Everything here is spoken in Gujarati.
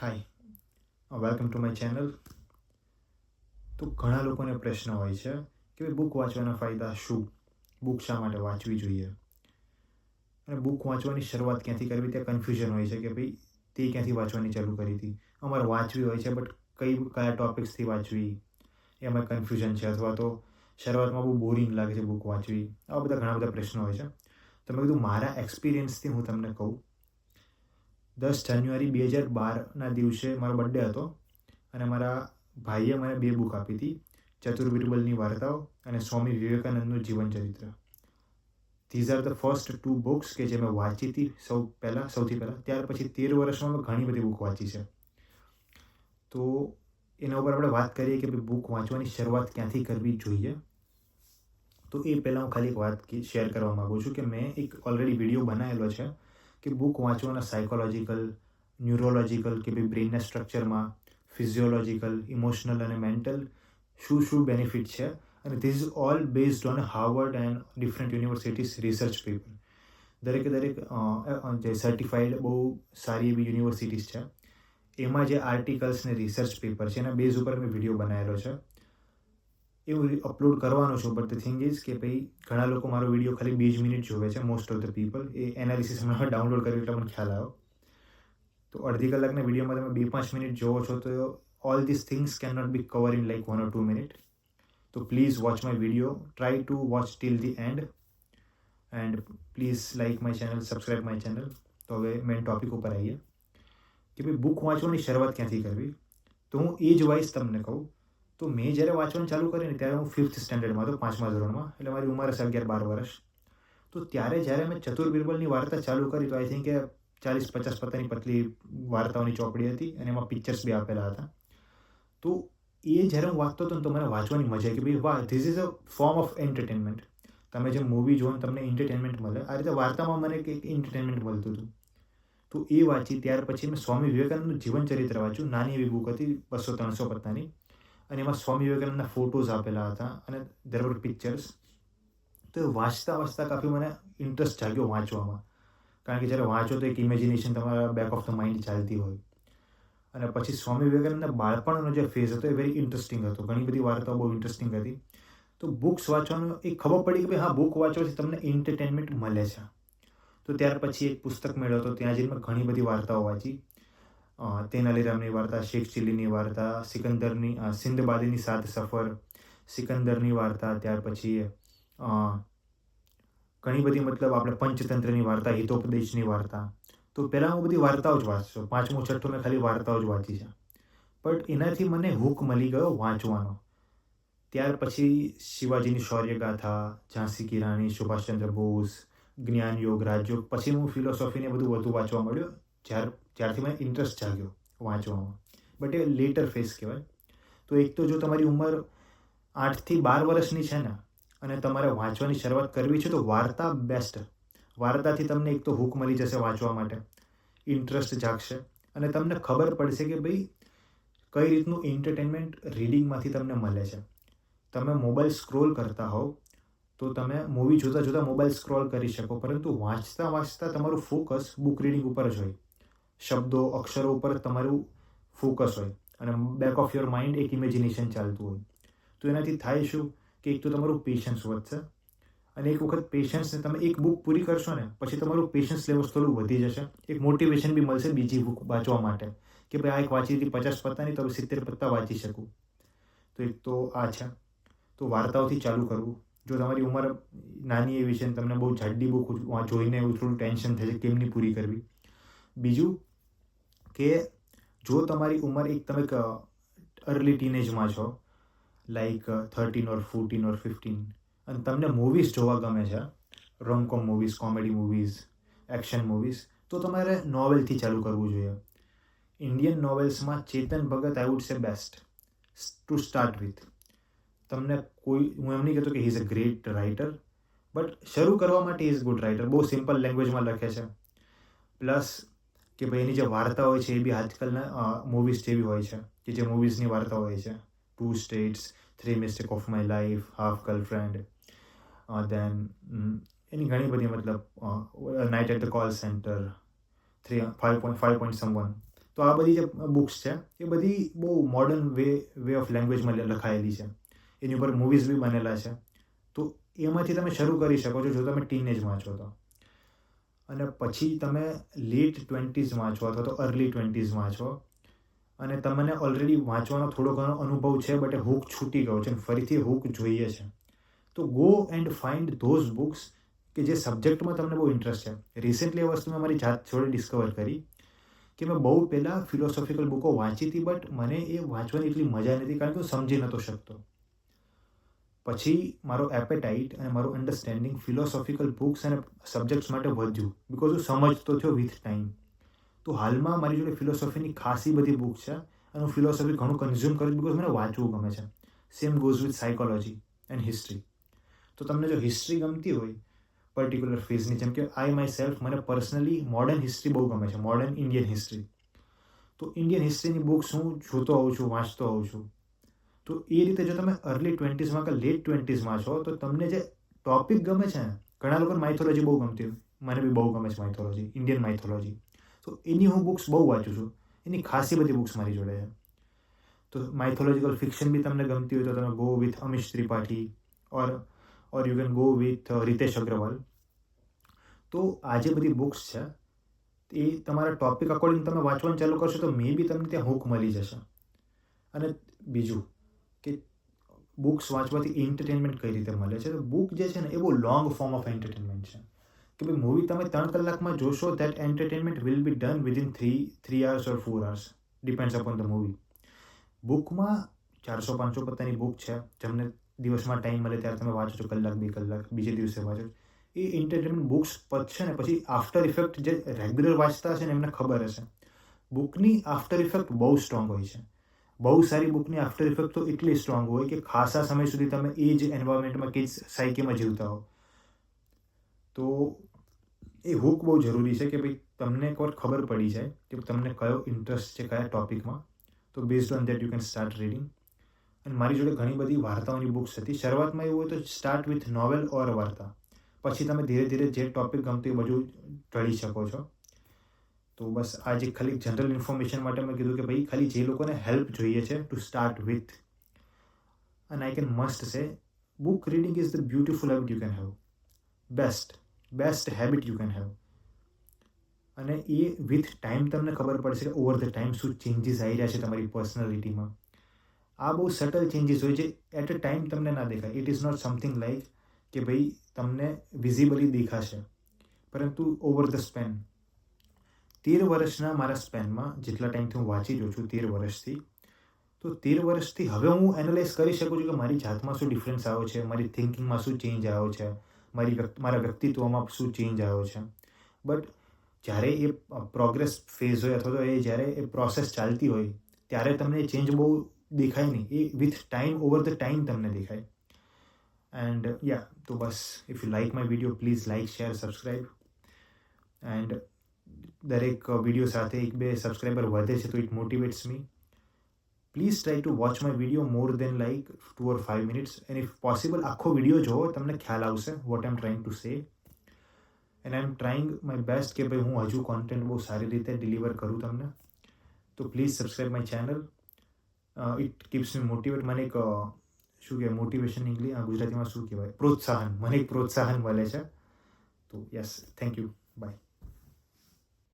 Hi welcome to my channel તો ઘણા લોકોને પ્રશ્ન હોય છે કે ભાઈ બુક વાંચવાના ફાયદા શું? બુક શા માટે વાંચવી જોઈએ? અને બુક વાંચવાની શરૂઆત ક્યાંથી કરવી? ત્યાં કન્ફ્યુઝન હોય છે કે ભાઈ તે ક્યાંથી વાંચવાની ચાલુ કરી હતી? અમારે વાંચવી હોય છે બટ કઈ, કયા ટોપિક્સથી વાંચવી? એમાં કન્ફ્યુઝન છે અથવા તો શરૂઆતમાં બહુ બોરિંગ લાગે છે બુક વાંચવી. આવા બધા ઘણા બધા પ્રશ્નો હોય છે. તો મેં કીધું, મારા એક્સપિરિયન્સથી હું તમને કહું દસ જાન્યુઆરી બે હજાર બારના દિવસે મારો બર્થડે હતો અને મારા ભાઈએ મને બે બુક આપી હતી ચતુર બિરબલની વાર્તાઓ અને સ્વામી વિવેકાનંદનું જીવન ચરિત્ર these are the first two books કે જે મેં વાંચી હતી સૌ પહેલાં, સૌથી પહેલાં. ત્યાર પછી તેર વર્ષમાં મેં ઘણી બધી બુક વાંચી છે. તો એના ઉપર આપણે વાત કરીએ કે બુક વાંચવાની શરૂઆત ક્યાંથી કરવી જોઈએ? તો એ પહેલાં હું ખાલી એક વાત શેર કરવા માગું છું કે મેં એક ઓલરેડી વીડિયો બનાવેલો છે. કે બુક વાંચવાના સાયકોલોજીકલ ન્યુરોલોજીકલ કે ભાઈ બ્રેઇનના સ્ટ્રક્ચરમાં ફિઝિયોલોજીકલ ઇમોશનલ અને મેન્ટલ શું શું બેનિફિટ છે? અને this is all based on Harvard and different universities research paper દરેકે દરેક જે સર્ટિફાઈડ બહુ સારી એવી યુનિવર્સિટીઝ છે, એમાં જે આર્ટિકલ્સ ને રિસર્ચ પેપર છે, એના બેઝ ઉપર મેં વીડિયો બનાવેલો છે. એવું અપલોડ કરવાનો છું બટ ધ થિંગ ઇઝ કે ભાઈ, ઘણા લોકો મારો વીડિયો ખાલી બે જ મિનિટ જોવે છે મોસ્ટ ઓફ ધ પીપલ એ એનાલિસિસ હમણાં ડાઉનલોડ કર્યું એટલે મને ખ્યાલ આવ્યો. તો અડધી કલાકના વિડીયોમાં તમે બે પાંચ મિનિટ જોવો છો, તો all this things can not be cover in like one or two minute તો please watch my video try to watch till the end and please like my channel subscribe my channel તો હવે મેઇન ટોપિક ઉપર આવીએ. કે ભાઈ બુક વાંચવાની શરૂઆત ક્યાંથી કરવી? તો હું એ જ વાઇઝ તમને કહું. તો મેં જ્યારે વાંચવાનું ચાલુ કરીને ત્યારે હું ફિફ્થ સ્ટેન્ડર્ડમાં હતો, પાંચમા ધોરણમાં, એટલે મારી ઉંમર હશે અગિયાર બાર વર્ષ. તો ત્યારે જ્યારે મેં ચતુર બિરબલની વાર્તા ચાલુ કરી, તો આઈ થિંક કે ચાલીસ પચાસ પત્તાની પતલી વાર્તાઓની ચોપડી હતી, અને એમાં પિક્ચર્સ બી આપેલા હતા. તો એ જ્યારે હું વાંચતો હતો ને, તો મને વાંચવાની મજા કે ભાઈ વાહ this is a form of entertainment તમે જે મૂવી જોવો તમને એન્ટરટેનમેન્ટ મળે. આ રીતે વાર્તામાં મને કંઈક એન્ટરટેનમેન્ટ મળતું હતું. તો એ વાંચી, ત્યાર પછી મેં સ્વામી વિવેકાનંદનું જીવન ચરિત્ર વાંચ્યું, નાની એવી બુક હતી બસો ત્રણસો પત્તાની. અને એમાં સ્વામી વિવેકાનંદના ફોટોઝ આપેલા હતા અને દેર વર પિક્ચર્સ તો એ વાંચતા વાંચતા કાફી મને ઇન્ટરેસ્ટ જાગ્યો વાંચવામાં. કારણ કે જ્યારે વાંચો તો એક ઇમેજિનેશન તમારા બેક ઓફ ધ માઇન્ડ ચાલતી હોય. અને પછી સ્વામી વિવેકાનંદના બાળપણનો જે ફેઝ હતો એ વેરી ઇન્ટરેસ્ટિંગ હતો. ઘણી બધી વાર્તાઓ બહુ ઇન્ટરેસ્ટિંગ હતી. તો બુક્સ વાંચવાનું એ ખબર પડી કે ભાઈ હા બુક વાંચવાથી તમને એન્ટરટેનમેન્ટ મળે છે. તો ત્યાર પછી એક પુસ્તક મેળવ્યો હતો. ત્યાં જઈને ઘણી બધી વાર્તાઓ વાંચી. તેનાલીરામની વાર્તા શેખ ચીલીની વાર્તા, સિકંદરની સિંધબાદીની સાત સફર, સિકંદરની વાર્તા, ત્યાર પછી ઘણી બધી મતલબ આપણે પંચતંત્રની વાર્તા, હિતોપદેશની વાર્તા. તો પહેલાં હું બધી વાર્તાઓ જ વાંચતો પાંચમો, છઠ્ઠો મેં ખાલી વાર્તાઓ જ વાંચી છે. બટ એનાથી મને હુક મળી ગયો વાંચવાનો. ત્યાર પછી શિવાજીની શૌર્યગાથા ઝાંસી કી રાણી, સુભાષચંદ્ર બોઝ, જ્ઞાન યોગ, રાજયોગ, પછી હું ફિલોસોફીને બધું વધુ વાંચવા મળ્યો જ્યાર જ્યારથી મને ઇન્ટરેસ્ટ જાગ્યો વાંચવામાં. બટ એ લેટર ફેસ કહેવાય. તો એક તો જો તમારી ઉંમર આઠથી બાર વર્ષની છે ને, અને તમારે વાંચવાની શરૂઆત કરવી છે, તો વાર્તા બેસ્ટ વાર્તાથી તમને એક તો હુક મળી જશે વાંચવા માટે. ઇન્ટરેસ્ટ જાગશે. અને તમને ખબર પડશે કે ભાઈ, કઈ રીતનું એન્ટરટેનમેન્ટ રીડિંગમાંથી તમને મળે છે. તમે મોબાઈલ સ્ક્રોલ કરતા હોવ, તો તમે મૂવી જોતાં જોતાં મોબાઈલ સ્ક્રોલ કરી શકો. પરંતુ વાંચતા વાંચતા તમારું ફોકસ બુક રીડિંગ ઉપર જ હોય. શબ્દો, અક્ષરો ઉપર તમારું ફોકસ હોય અને બેક ઓફ યોર માઇન્ડ એક ઇમેજિનેશન ચાલતું હોય. તો એનાથી થાય શું કે એક તો તમારું પેશન્સ વધશે અને એક વખત પેશન્સને તમે એક બુક પૂરી કરશો ને, પછી તમારું પેશન્સ લેવલ થોડું વધી જશે. એક મોટિવેશન બી મળશે બીજી બુક વાંચવા માટે કે ભાઈ આ એક વાંચી હતી પચાસ પત્તાની તો સિત્તેર પત્તા વાંચી શકું. તો એક તો આ છે. તો વાર્તાઓથી ચાલુ કરવું. જો તમારી ઉંમર નાની એવી છે તમને બહુ જાડી બુક જોઈને એવું થોડું ટેન્શન થશે કેમની પૂરી કરવી. બીજું કે જો તમારી ઉંમર એક તમે અર્લી ટીનેજમાં છો like thirteen or fourteen or fifteen અને તમને મૂવીઝ જોવા ગમે છે romcom movies comedy movies action movies તો તમારે નોવેલથી ચાલુ કરવું જોઈએ. Indian નોવેલ્સમાં Chetan Bhagat I would say best to start with તમને કોઈ, હું એમ નહીં કહેતો કે he is a great writer but શરૂ કરવા માટે ઇઝ ગુડ રાઇટર બહુ સિમ્પલ લેંગ્વેજમાં લખે છે. પ્લસ કે ભાઈ એની જે વાર્તા હોય છે એ બી આજકાલના મૂવીઝ જેવી હોય છે. કે જે મૂવીઝની વાર્તા હોય છે. Two states three mistake of my life half girlfriend then એની ઘણી બધી મતલબ night at the call centre three five point five point some one તો આ બધી જે બુક્સ છે, એ બધી બહુ મોડર્ન વે વે ઓફ લેંગ્વેજમાં લખાયેલી છે. એની ઉપર મૂવીઝ બી બનેલા છે. તો એમાંથી તમે શરૂ કરી શકો છો, જો તમે ટીનેજમાં છો તો. અને પછી તમે લેટ ટ્વેન્ટીઝમાં છો અથવા તો અર્લી ટ્વેન્ટીઝમાં છો અને તમને ઓલરેડી વાંચવાનો થોડો ઘણો અનુભવ છે બટ હુક છૂટી ગયો છે અને ફરીથી હુક જોઈએ છે. તો go and find those books કે જે સબ્જેક્ટમાં તમને બહુ ઇન્ટરેસ્ટ છે. રિસેન્ટલી એ વસ્તુ મેં મારી જાત જોડે ડિસ્કવર કરી કે મેં બહુ પહેલાં ફિલોસોફિકલ બુકો વાંચી હતી બટ મને એ વાંચવાની એટલી મજા નથી કારણ કે હું સમજી નહોતો શકતો. પછી મારો એપેટાઇટ અને મારું અન્ડરસ્ટેન્ડિંગ ફિલોસોફિકલ બુક્સ અને સબ્જેક્ટ્સ માટે વધ્યું. બિકોઝ હું સમજતો થયો વિથ ટાઈમ તો હાલમાં મારી જોડે ફિલોસોફીની ખાસી બધી બુક છે અને હું ફિલોસોફી ઘણું કન્ઝ્યુમ કરું બિકોઝ મને વાંચવું ગમે છે. Same goes with psychology and history તો તમને જો હિસ્ટ્રી ગમતી હોય પર્ટિક્યુલર ફેઝની જેમ કે આઈ માય સેલ્ફ મને પર્સનલી મોડર્ન હિસ્ટ્રી બહુ ગમે છે મોડર્ન ઇન્ડિયન હિસ્ટ્રી તો ઇન્ડિયન હિસ્ટ્રીની બુક્સ હું જોતો હોઉં છું, વાંચતો હોઉં છું. તો એ રીતે જો તમે અર્લી ટ્વેન્ટીઝમાં કે લેટ ટ્વેન્ટીઝમાં છો, તો તમને જે ટોપિક ગમે છે, ઘણા લોકોને માઇથોલોજી બહુ ગમતી મને બી બહુ ગમે છે માઇથોલોજી ઇન્ડિયન માઇથોલોજી તો એની હું બુક્સ બહુ વાંચું છું. એની ખાસી બધી બુક્સ મારી જોડે છે. તો માઇથોલોજીકલ ફિક્શન બી તમને ગમતી હોય તો તમે go with Amish Tripathi or or you can go with Ritesh Agarwal તો આ જે બધી બુક્સ છે, એ તમારા ટોપિક અકોર્ડિંગ તમે વાંચવાનું ચાલુ કરશો તો મે બી તમને ત્યાં હુક મળી જશે. અને બીજું બુક્સ વાંચવાથી એન્ટરટેનમેન્ટ કઈ રીતે મળે છે? બુક જે છે ને, એ બહુ લોંગ ફોર્મ ઓફ એન્ટરટેનમેન્ટ છે. કે ભાઈ મૂવી તમે ત્રણ કલાકમાં જોશો that entertainment will be done within three three hours or four hours depends upon the movie બુકમાં ચારસો, પાંચસો પત્તાની બુક છે. જેમને દિવસમાં ટાઈમ મળે ત્યારે તમે વાંચો છો, કલાક, બે કલાક, બીજે દિવસે વાંચો એ એન્ટરટેનમેન્ટ બુક્સ છે ને, પછી આફ્ટર ઇફેક્ટ જે રેગ્યુલર વાંચતા હશે ને, એમને ખબર હશે. બુકની આફ્ટર ઇફેક્ટ બહુ સ્ટ્રોંગ હોય છે. બહુ સારી બુકની આફ્ટર ઇફેક્ટ તો એટલી સ્ટ્રોંગ હોય કે ખાસા સમય સુધી તમે એ જ એન્વાયરમેન્ટમાં કે જ સાયકીમાં જીવતા હો. તો એ હુક બહુ જરૂરી છે કે ભાઈ તમને એકવાર ખબર પડી જાય કે તમને કયો ઇન્ટરેસ્ટ છે, કયા ટોપિકમાં તો based on that you can start reading અને મારી જોડે ઘણી બધી વાર્તાઓની બુક્સ હતી. શરૂઆતમાં એવું હોય તો સ્ટાર્ટ વિથ નોવેલ ઓર વાર્તા. પછી તમે ધીરે ધીરે જે ટોપિક ગમતું એ બધું ઢળી શકો છો. તો બસ આજે ખાલી જનરલ ઇન્ફોર્મેશન માટે મેં કીધું કે ભાઈ ખાલી જે લોકોને હેલ્પ જોઈએ છે ટુ સ્ટાર્ટ વિથ અને I can must say book reading is the beautiful habit you can have best best habit you can have અને એ વિથ ટાઈમ તમને ખબર પડશે કે ઓવર ધ ટાઈમ શું ચેન્જીસ આવી રહ્યા છે તમારી પર્સનાલિટીમાં આ બહુ સટલ ચેન્જીસ હોય છે. એટ અ ટાઈમ તમને ના દેખાય. It is not something like કે ભાઈ તમને વિઝિબલી દેખાશે. પરંતુ ઓવર ધ સ્પેન તેર વર્ષના મારા સ્પેનમાં જેટલા ટાઈમથી હું વાંચી રહ્યો છું તેર વર્ષથી, તો તેર વર્ષથી હવે હું એનાલાઇઝ કરી શકું છું કે મારી જાતમાં શું ડિફરન્સ આવ્યો છે, મારી થિંકિંગમાં શું ચેન્જ આવ્યો છે, મારી મારા વ્યક્તિત્વમાં શું ચેન્જ આવ્યો છે. બટ જ્યારે એ પ્રોગ્રેસ ફેઝ હોય અથવા તો એ જ્યારે એ પ્રોસેસ ચાલતી હોય, ત્યારે તમને ચેન્જ બહુ દેખાય નહીં. એ with time, over the time તમને દેખાય. એન્ડ, યા, તો બસ, if you like my video, please like share, subscribe. And દરેક વીડિયો સાથે એક બે સબસ્ક્રાઈબર વધે છે તો it motivates me please try to watch my video more than like two or five minutes and if possible આખો વીડિયો જોવો તમને ખ્યાલ આવશે what am trying to say and I am trying my best કે ભાઈ હું હજુ કોન્ટેન્ટ બહુ સારી રીતે ડિલિવર કરું તમને. તો please subscribe my channel it keeps me motivate મને એક શું કહેવાય મોટિવેશન ઇંગ્લિશ ગુજરાતીમાં શું કહેવાય? પ્રોત્સાહન. મને એક પ્રોત્સાહન મળે છે. તો યસ થેન્ક યુ બાય